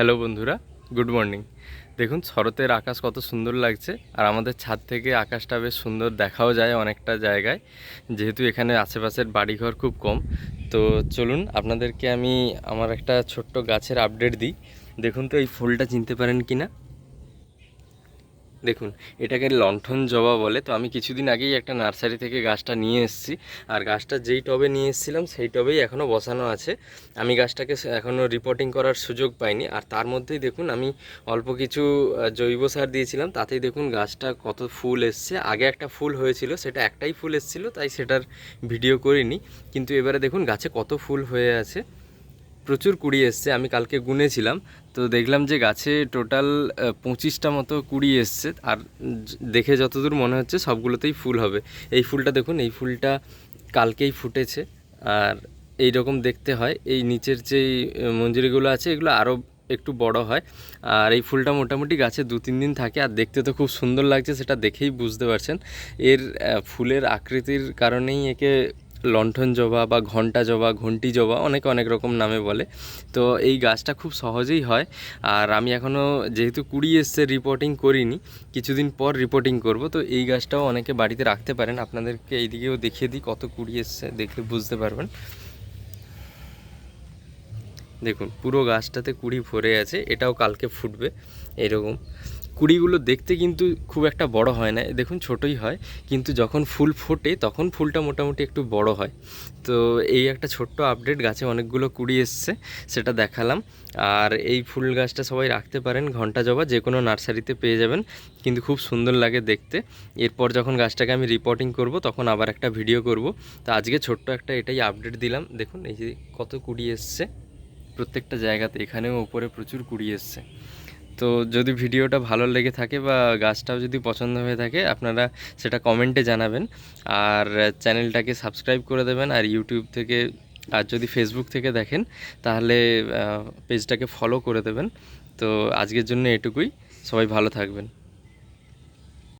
Hello বন্ধুরা, good morning. দেখুন, শরতের আকাশ কত সুন্দর লাগছে, আর আমাদের ছাদ থেকে আকাশটা বেশ সুন্দর দেখাও যায় অনেকটা জায়গায়, যেহেতু এখানে আশেপাশের বাড়িঘর খুব কম। তো চলুন, আপনাদেরকে আমি আমার একটা ছোট্ট গাছের আপডেট দিই। দেখুন তো, এই ফুলটা চিনতে পারেন কি না দেখুন, এটাকে লণ্ঠন জবা বলে। তো আমি কিছুদিন আগেই একটা নার্সারি থেকে গাছটা নিয়ে এসেছি। আর গাছটা যেই টবে নিয়ে এসেছিলাম, সেই টবেই এখনও বসানো আছে। আমি গাছটাকে এখনও রিপোর্টিং করার সুযোগ পাইনি। আর তার মধ্যেই দেখুন, আমি অল্প কিছু জৈব সার দিয়েছিলাম। তাতেই দেখুন গাছটা কত ফুল এসছে। আগে একটা ফুল হয়েছিল, সেটা একটাই ফুল এসেছিল, তাই সেটার ভিডিও করিনি। কিন্তু এবারে দেখুন, গাছে কত ফুল হয়ে আছে। প্রচুর কুড়ি এসছে, আমি কালকে গুনেছিলাম। তো দেখলাম যে গাছে টোটাল পঁচিশটা মতো কুড়ি এসছে, আর দেখে যতদূর মনে হচ্ছে সবগুলোতেই ফুল হবে। এই ফুলটা দেখুন, এই ফুলটা কালকেই ফুটেছে, আর এই রকম দেখতে হয়। এই নিচের যে মঞ্জুরিগুলো আছে, এগুলো আরও একটু বড় হয়, আর এই ফুলটা মোটামুটি গাছে দু তিন দিন থাকে, আর দেখতে তো খুব সুন্দর লাগছে, সেটা দেখেই বুঝতে পারছেন। এর ফুলের আকৃতির কারণেই একে লণ্ঠন জবা বা ঘণ্টা জবা, ঘন্টি জবা অনেক অনেক রকম নামে বলে। তো এই গাছটা খুব সহজেই হয়। আর আমি এখনও যেহেতু কুড়ি এসছে রিপোর্টিং করিনি, কিছুদিন পর রিপোর্টিং করব। তো এই গাছটাও অনেকে বাড়িতে রাখতে পারেন। আপনাদেরকে এইদিকেও দেখিয়ে দিই কত কুড়ি এসছে, দেখলে বুঝতে পারবেন। দেখুন, পুরো গাছটাতে কুড়ি ভরে আছে, এটাও কালকে ফুটবে, এরকম। কুড়িগুলো দেখতে কিন্তু খুব একটা বড় হয় না, দেখুন ছোটই হয়, কিন্তু যখন ফুল ফোটে, তখন ফুলটা মোটামুটি একটু বড় হয়। তো এই একটা ছোট্ট আপডেট, গাছে অনেকগুলো কুড়ি এসছে, সেটা দেখালাম। আর এই ফুল গাছটা সবাই রাখতে পারেন, ঘণ্টা জবা, যে কোনো নার্সারিতে পেয়ে যাবেন, কিন্তু খুব সুন্দর লাগে দেখতে। এরপর যখন গাছটাকে আমি রিপোর্টিং করব, তখন আবার একটা ভিডিও করব। তো আজকে ছোট্ট একটা এটাই আপডেট দিলাম, দেখুন এই যে কত কুড়ি এসছে। প্রত্যেকটা জায়গাতে এখানেও উপরে প্রচুর কুড়ি এসছে। তো যদি ভিডিওটা ভালো লেগে থাকে বা গাছটাও যদি পছন্দ হয়ে থাকে, আপনারা সেটা কমেন্টে জানাবেন। আর চ্যানেলটাকে সাবস্ক্রাইব করে দেবেন আর ইউটিউব থেকে, আর যদি ফেসবুক থেকে দেখেন, তাহলে পেজটাকে ফলো করে দেবেন। তো আজকের জন্য এটুকুই। সবাই ভালো থাকবেন।